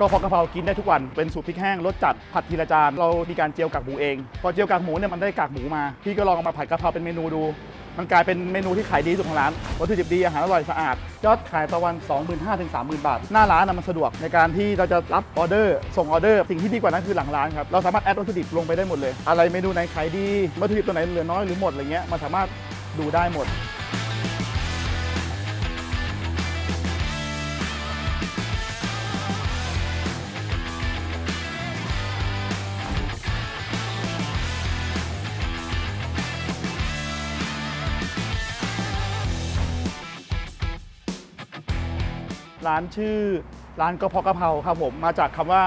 ก็เพราะกะเพรากินได้ทุกวันเป็นสูตรพริกแห้งรสจัดผัดทีละจานเรามีการเจียวกากหมูเอง พอเจียวกากหมูเนี่ยมันได้กากหมูมา พี่ก็ลองเอามาผัดกะเพราเป็นเมนูดู มันกลายเป็นเมนูที่ขายดีสุดของร้านวัตถุดิบดีอาหารอร่อยสะอาดยอดขายต่อวัน 25,000ถึง30,000 บาท หน้าร้านนะมันสะดวกในการที่เราจะรับออเดอร์ ส่งออเดอร์ สิ่งที่ดีกว่านั้นคือหลังร้านครับเราสามารถแอดวัตถุดิบลงไปได้หมดเลย อะไรเมนูไหนขายดีวัตถุดิบตัวไหนเหลือน้อยหรือหมดอะไรเงี้ยมันสามารถดูได้หมด ร้านชื่อร้านกะเพาะกะเพราครับผมมาจากคำว่า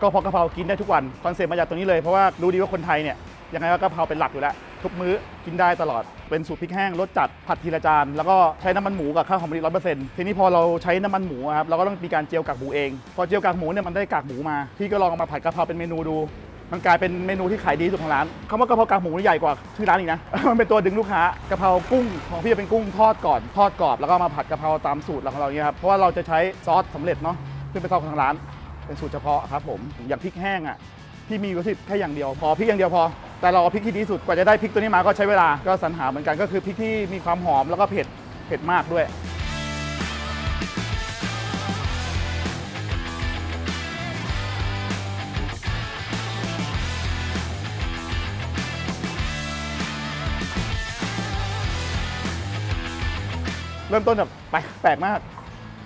กะเพาะกะเพรากินได้ทุกวันคอนเซ็ปต์มาจากตรงนี้เลยเพราะว่ารู้ดีว่าคนไทยเนี่ยยังไงก็กะเพราเป็นหลักอยู่แล้ว ทุกมื้อกินได้ตลอดเป็นสูตรพริกแห้งรสจัดผัดทีละจานแล้วก็ใช้น้ำมันหมูกับข้าวหอมมะลิร้อยเปอร์เซ็นต์ทีนี้พอเราใช้น้ำมันหมูครับเราก็ต้องมีการเจียวกากหมูเอง พอเจียวกากหมูเนี่ยมันได้กากหมูมาพี่ก็ลองเอามาผัดกะเพราเป็นเมนูดู มันกลายเป็นเมนูที่ขายดีที่สุดของร้านคำว่ากะเพรากากหมูนี่ใหญ่กว่าชื่อร้านอีกนะ มันเป็นตัวดึงลูกค้ากะเพรากุ้งของพี่จะเป็นกุ้งทอดก่อนทอดกรอบแล้วก็มาผัดกะเพราตามสูตรของเราเนี่ยครับเพราะว่าเราจะใช้ซอสสำเร็จเนาะซึ่งเป็นซอสของทางร้าน เป็นสูตรเฉพาะครับผมอย่างพริกแห้งอะพี่มีวัตถุดิบแค่อย่างเดียวพอพริกอย่างเดียวพอ แต่เราเอาพริกที่ดีสุดกว่าจะได้พริกตัวนี้มาก็ใช้เวลาก็สรรหาเหมือนกันก็คือพริกที่มีความหอมแล้วก็เผ็ดเผ็ดมากด้วย เริ่มต้นแบบแปลกแปลกมาก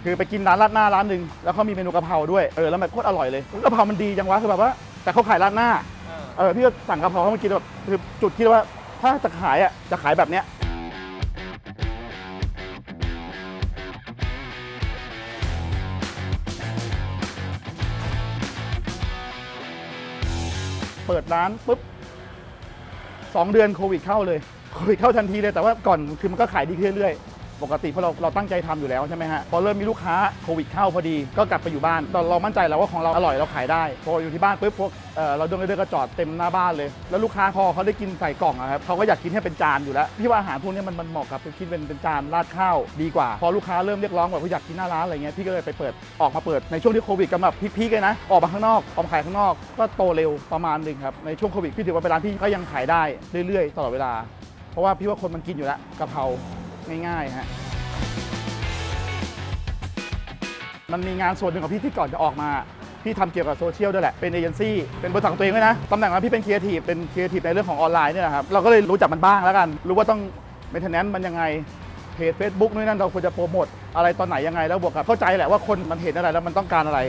คือไปกินร้านราดหน้าร้านหนึ่งแล้วเขามีเมนูกะเพราด้วยเออแล้วมันโคตรอร่อยเลยกะเพรามันดีจังวะคือแบบว่า แต่เขาขายราดหน้าเออพี่ก็สั่งกะเพราเขามากินแบบคือจุดคิดว่าถ้าจะขายอะจะขายแบบเนี้ยเปิดร้านปุ๊บสองเดือนโควิดเข้าเลยโควิดเข้าทันทีเลยแต่ว่าก่อนคือมันก็ขายดีขึ้นเรื่อยๆ ปกติเพราะเราเราตั้งใจทำอยู่แล้วใช่ไหมฮะพอเริ่มมีลูกค้าโควิดเข้าพอดีก็กลับไปอยู่บ้านตอนเรามั่นใจแล้วว่าของเราอร่อยเราขายได้พออยู่ที่บ้านปุ๊บพวกเเราเดินเดินก็จอดเต็มหน้าบ้านเลย แล้วลูกค้าพอเขาได้กินใส่กล่องครับเขาก็อยากกินให้เป็นจานอยู่แล้วพี่ว่าอาหารพวกนี้มันมันเหมาะกับไปกินเป็นเป็นจานราดข้าวดีกว่า พอลูกค้าเริ่มเรียกร้องแบบว่าอยากกินหน้าร้านอะไรเงี้ยพี่ก็เลยไปเปิดออกมาเปิดในช่วงที่โควิดกำลังพีคๆเลยนะออกมาข้างนอกออกมาขายข้างนอกก็โตเร็วประมาณหนึ่งครับในช่วงโควิดพี่ถือว่าเป็นร้านที่ก็ยังขายได้เรื่อยๆ ตลอดเวลา เพราะว่าพี่ว่าคนมันกินอยู่แล้วกะเพรา ง่ายๆฮะมันมีงานส่วนหนึ่งของพี่ที่ก่อนจะออกมา พี่ทำเกี่ยวกับโซเชียลด้วยแหละ เป็นเอเจนซี่ เป็นบริษัทของตัวเองด้วยนะ ตำแหน่งของพี่เป็นครีเอทีฟ เป็นครีเอทีฟในเรื่องของออนไลน์เนี่ยนะครับ เราก็เลยรู้จักมันบ้างแล้วกัน รู้ว่าต้องเมนเทนแนนซ์มันยังไง เพจ Facebook นู่นนนั่นเราควรจะโปรโมทอะไรตอนไหนยังไง แล้วบวกกับเข้าใจแหละว่าคนมันเห็นอะไรแล้วมันต้องการอะไร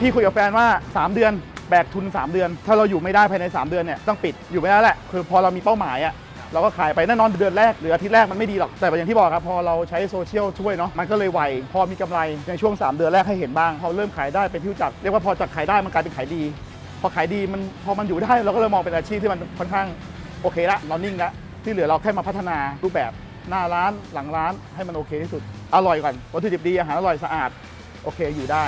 พี่คุยกับแฟนว่า 3 เดือน แบกทุน 3 เดือน ถ้าเราอยู่ไม่ได้ภายใน 3 เดือนเนี่ยต้องปิด อยู่ไม่ได้แหละ คือพอเรามีเป้าหมายอะ เราก็ขายไปแน่นอนเดือนแรกหรืออาทิตย์แรกมันไม่ดีหรอก แต่อย่างที่บอกครับพอเราใช้โซเชียลช่วยเนาะมันก็เลยไวพอมีกำไรในช่วง 3 เดือนแรกให้เห็นบ้างพอเริ่มขายได้เป็นที่รู้จักเรียกว่าพอจากขายได้มันกลายเป็นขายดี พอขายดีมันพอมันอยู่ได้เราก็เลยมองเป็นอาชีพที่มันค่อนข้างโอเคละเรานิ่งละที่เหลือเราแค่มาพัฒนารูปแบบหน้าร้านหลังร้านให้มันโอเคที่สุด อร่อยก่อนวัตถุดิบดีอาหารอร่อยสะอาด โอเคอยู่ได้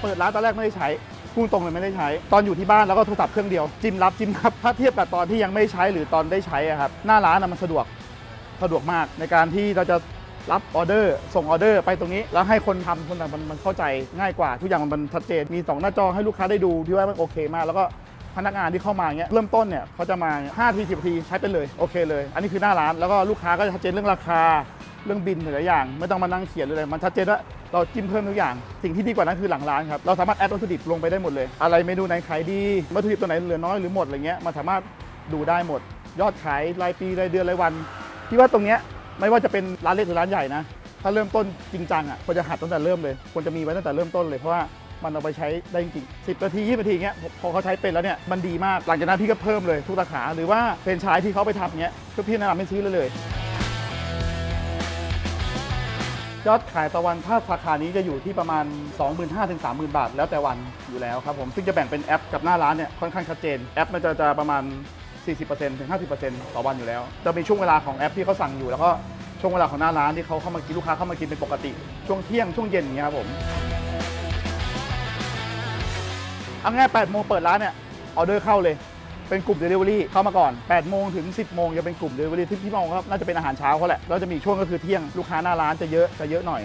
เปิดร้านตอนแรกไม่ได้ใช้ พูดตรงเลยไม่ได้ใช้ ตอนอยู่ที่บ้านแล้วก็โทรศัพท์เครื่องเดียวจิ้มรับจิ้มรับถ้าเทียบกับตอนที่ยังไม่ใช้หรือตอนได้ใช้อะครับหน้าร้านนะมันสะดวกสะดวกมากในการที่เราจะรับออเดอร์ส่งออเดอร์ไปตรงนี้ แล้วให้คนทำคนทำมันมันเข้าใจง่ายกว่า ทุกอย่างมันชัดเจนมีสองหน้าจอให้ลูกค้าได้ดูพี่ว่ามันโอเคมากแล้วก็พนักงานที่เข้ามาเงี้ยเริ่มต้นเนี่ยเขาจะมา5ที10นาทีใช้ไปเลยโอเคเลย อันนี้คือหน้าร้านแล้วก็ลูกค้าก็จะชัดเจนเรื่องราคา เรื่องบินหลายอย่าง ไม่ต้องมานั่งเขียนเลย มันชัดเจนว่าเราจิ้มเพิ่มทุกอย่าง สิ่งที่ดีกว่านั้นคือหลังร้านครับ เราสามารถแอดวัตถุดิบลงไปได้หมดเลย อะไรเมนูไหนขายดี วัตถุดิบตัวไหนเหลือน้อยหรือหมดอะไรเงี้ย มันสามารถดูได้หมด ยอดขายรายปีรายเดือนรายวันพี่ว่าตรงเนี้ยไม่ว่าจะเป็นร้านเล็กหรือร้านใหญ่นะ ถ้าเริ่มต้นจริงจังอะควรจะหัดตั้งแต่เริ่มเลย ควรจะมีไว้ตั้งแต่เริ่มต้นเลย เพราะว่ามันเอาไปใช้ได้จริงๆ10นาที20นาทีเงี้ย พอเขาใช้เป็นแล้วเนี่ย มันดีมาก หลังจากนั้นพี่ก็เพิ่มเลยทุกสาขา หรือว่าเป็นชายที่เขาไปทำเงี้ยก็พี่แนะนำให้ซื้อเลยเลย ยอดขายต่อวันถ้าสาขานี้จะอยู่ที่ประมาณ 25,000ถึง30,000 บาท แล้วแต่วันอยู่แล้วครับผมซึ่งจะแบ่งเป็นแอปกับหน้าร้านเนี่ยค่อนข้างชัดเจนแอปมันจะจะประมาณ 40%ถึง 50%ต่อวันอยู่แล้ว จะมีช่วงเวลาของแอปที่เขาสั่งอยู่ แล้วก็ช่วงเวลาของหน้าร้านที่เขาเข้ามากินลูกค้าเข้ามากินเป็นปกติ ช่วงเที่ยงช่วงเย็นอย่างเงี้ยครับผมเอาง่าย8โมงเปิดร้านเนี่ยออเดอร์เข้าเลย เป็นกลุ่ม Delivery เข้ามาก่อน8โมงถึง 10 โมงจะเป็นกลุ่ม Delivery ที่พี่มองครับน่าจะเป็นอาหารเช้าเขาแหละแล้วจะมีช่วงก็คือเที่ยงลูกค้าหน้าร้านจะเยอะจะเยอะหน่อย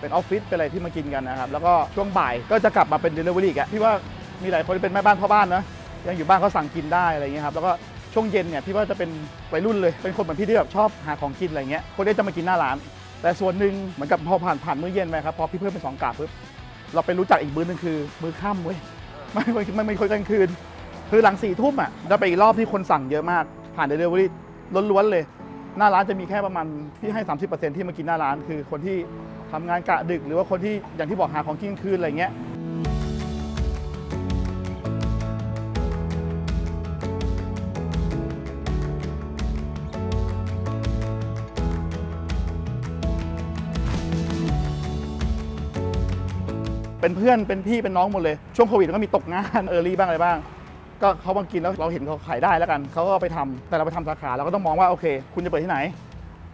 เป็นออฟฟิศเป็นอะไรที่มากินกันนะครับแล้วก็ช่วงบ่ายก็จะกลับมาเป็น Delivery อีกอะพี่ว่ามีหลายคนที่เป็นแม่บ้านพ่อบ้านนะยังอยู่บ้านเขาสั่งกินได้อะไรเงี้ยครับแล้วก็ช่วงเย็นเนี่ยพี่ว่าจะเป็นวัยรุ่นเลยเป็นคนเหมือนพี่ที่แบบชอบหาของกินอะไรเงี้ยคนนี้จะมากินหน้าร้าน แต่ส่วนหนึ่งเหมือนกับพอผ่านผ่านมื้อเย็นไปครับพอพี่เพิ่มเป็นสองกาบปุ๊บเราไปรู้จักอีกมื้อหนึงคือมื้อค่ำเว้ยไม่ไม่ไม่ไม่คนกลางคืน คือหลังสี่ทุ่มอะจะไปอีกรอบที่คนสั่งเยอะมาก ผ่านเดลิเวอรี่ล้วนๆเลย หน้าร้านจะมีแค่ประมาณที่ให้ 30%ที่มากินหน้าร้าน คือคนที่ทำงานกะดึก หรือว่าคนที่อย่างที่บอกหาของกินคืนอะไรเงี้ยเป็นเพื่อนเป็นพี่เป็นน้องหมดเลย ช่วงโควิดก็มีตกงานเออรี่บ้างอะไรบ้าง ก็เขาบางกินแล้วเราเห็นเขาขายได้แล้วกันเขาก็ไปทำแต่เราไปทำสาขาเราก็ต้องมองว่าโอเค คุณจะเปิดที่ไหน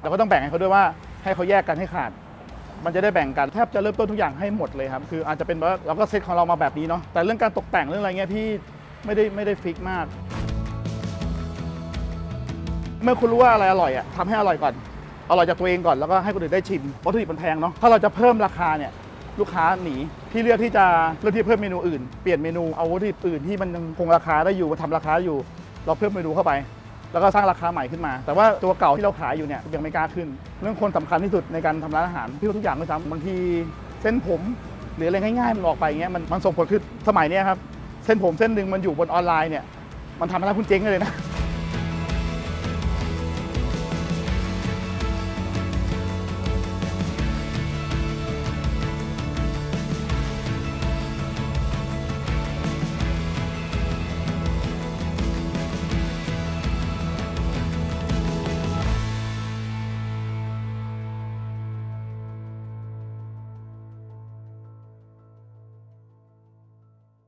เราก็ต้องแบ่งให้เขาด้วยว่าให้เขาแยกกันให้ขาด มันจะได้แบ่งกันแทบจะเริ่มต้นทุกอย่างให้หมดเลยครับคืออาจจะเป็นว่าเราก็เซตของเรามาแบบนี้เนาะแต่เรื่องการตกแต่งเรื่องอะไรเงี้ยพี่ไม่ได้ไม่ได้ฟิกมาก เมื่อคุณรู้ว่าอะไรอร่อยอะทำให้อร่อยก่อนอร่อยจากตัวเองก่อนแล้วก็ให้คนอื่นได้ชิมวัตถุดิบมันแพงเนาะถ้าเราจะเพิ่มราคาเนี่ย ลูกค้าหนีพี่เลือกที่จะเลือกที่เพิ่มเมนูอื่น เปลี่ยนเมนูเอาวัตถุดิบอื่นที่มันยังคงราคาได้อยู่มาทำราคาอยู่ เราเพิ่มเมนูเข้าไป แล้วก็สร้างราคาใหม่ขึ้นมา แต่ว่าตัวเก่าที่เราขายอยู่เนี่ยยังไม่กล้าขึ้น เรื่องคนสำคัญที่สุดในการทำร้านอาหารพี่ทุกอย่างเลยซ้ำบางทีเส้นผมหรืออะไรง่ายๆมันออกไปอย่างเงี้ยมันมันส่งผลคือสมัยนี้ครับเส้นผมเส้นหนึ่งมันอยู่บนออนไลน์เนี่ยมันทำให้ร้านคุณเจ๊งเลยนะ